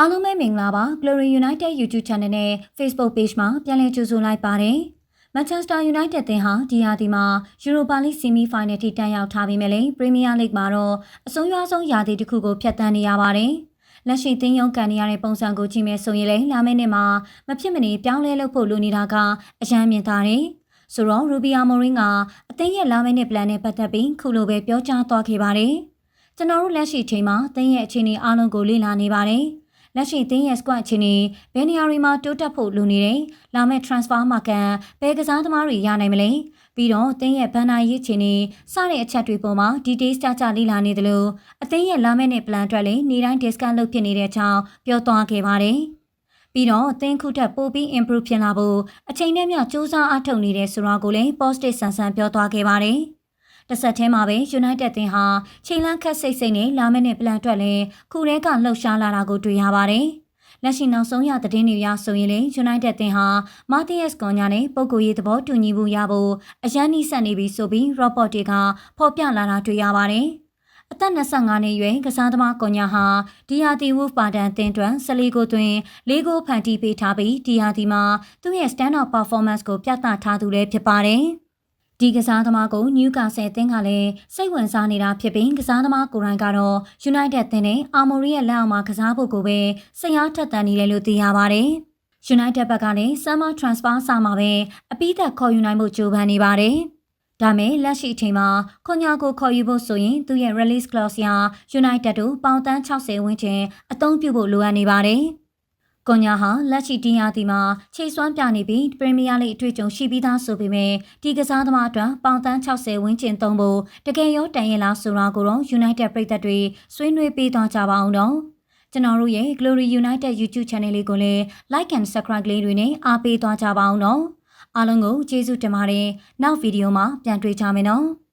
အားလုံးပဲမင်္ဂလာပါ Glory United YouTube Channel နဲ့ Facebook Page မှာပြန်လည်ကြိုဆိုလိုက်ပါတယ်။ Manchester United တင်ဟာဒီဟာဒီမှာ Europa League Semi Final ထိတက်ရောက်ထားပြီးမြဲလေ Premier League မှာတော့အဆုံးရွားဆုံးရာသီတစ်ခုကိုဖျက်ဆီးနေရပါတယ်။လက်ရှိသင်းရုံးကန်နေရတဲ့ပုံစံကိုကြည့်မယ်ဆိုရင်လည်းလာမယ့်နှစ်မှာမဖြစ်မနေပြောင်းလဲလုပ်ဖို့လိုနေတာကအရန်မြင်သာတယ်။ဆိုတော့ Rubia Morin ကအသင်းရဲ့လာမယ့်နှစ် plan နဲ့ပတ်သက်ပြီးခုလိုပဲပြောကြားသွားခဲ့ပါတယ်။ကျွန်တော်တို့လက်ရှိအချိန်မှာသင်းရဲ့အခြေအနေအားလုံးကိုလေ့လာနေပါတယ်။ လက်ရှိသင်းရဲ့ squad အခြေအနေဘယ်နေရာတွေမှာတိုးတက်ဖို့လိုနေတယ်။လာမယ့် transfer market ဘယ်ကစားသမားတွေရနိုင်မလဲ။ပြီးတော့သင်းရဲ့ဘန်နာရေးအခြေအနေစတဲ့အချက်တွေပေါ်မှာ details ကြကြလေ့လာနေတယ်လို့အသင်းရဲ့လာမယ့်နှစ် plan အတွက်လည်းနေတိုင်း discount လုပ်ဖြစ်နေတဲ့အကြောင်းပြောသွားခဲ့ပါတယ်။ပြီးတော့သင်ခုထက်ပိုပြီး improve ဖြစ်လာဖို့အချိန်နဲ့မျှစူးစမ်းအားထုတ်နေတဲ့ဆိုတာကိုလည်း positive ဆန်ဆန်ပြောသွားခဲ့ပါတယ်။ တစ်ဆက်တည်းမှာပဲ United တင်ဟာချိန်လန်းခက်စိတ်စိတ်နဲ့လာမယ့်နှစ် plan အတွက်လည်းခုထဲကလှုပ်ရှားလာတာကိုတွေ့ရပါတယ်။လက်ရှိနောက်ဆုံးရသတင်းတွေအရဆိုရင်လေ United တင်ဟာ Martinez ကွန်ညာနဲ့ပုံကိုရေးသဘောတူညီမှုရဖို့အရန်နှိစက်နေပြီဆိုပြီး report တွေကဖော်ပြလာတာတွေ့ရပါတယ်။အသက်25နှစ်အရွယ်ကစားသမားကွန်ညာဟာဒီယာတီဝူဖ်ပါတန်တင်တွန်14ကိုတွင်၄ကိုဖန်တီးပေးထားပြီးဒီယာတီမှာသူ့ရဲ့ stand up performance ကိုပြသထားသူလည်းဖြစ်ပါတယ်။ ဒီကစားသမားကိုနျူကာဆယ်တင်းကလည်းစိတ်ဝင်စားနေတာဖြစ်ပြီးကစားသမားကိုရိုင်းကတော့ United တင်းနဲ့အာမိုရီရဲ့လက်အောက်မှာကစားဖို့ကိုပဲစိတ်အားထက်သန်နေတယ်လို့သိရပါတယ်။ United ဘက်ကလည်း Summer Transfer စာမှာပဲအပိသက်ခေါ်ယူနိုင်မှုကြိုးပမ်းနေပါတယ်။ဒါမဲ့လက်ရှိအချိန်မှာခွန်ညာကိုခေါ်ယူဖို့ဆိုရင်သူ့ရဲ့ release clause ရာ United တို့ပေါင်တန်း60ဝန်းကျင်အသုံးပြုဖို့လိုအပ်နေပါတယ်။ ကွန်ညာဟာလက်ရှိတင်ရသည်မှာခြေစွမ်းပြနေပြီးပရီးမီးယားလိအတွေ့အကြုံရှိပြီးသားဆိုပေမဲ့ဒီကစားသမားအတွက်ပေါင်တန်း60ဝန်းကျင်သုံးဖို့တကယ်ရောတန်ရင်လားဆိုတာကိုတော့ United ပြည်သက်တွေဆွေးနွေးပေးသွားကြပါအောင်တော့ကျွန်တော်တို့ရဲ့ Glory United YouTube Channel လေးကိုလည်း Like and Subscribe လေးတွေနဲ့အားပေးသွားကြပါအောင်နော်အားလုံးကိုကျေးဇူးတင်ပါတယ်နောက်ဗီဒီယိုမှာပြန်တွေ့ကြမယ်နော်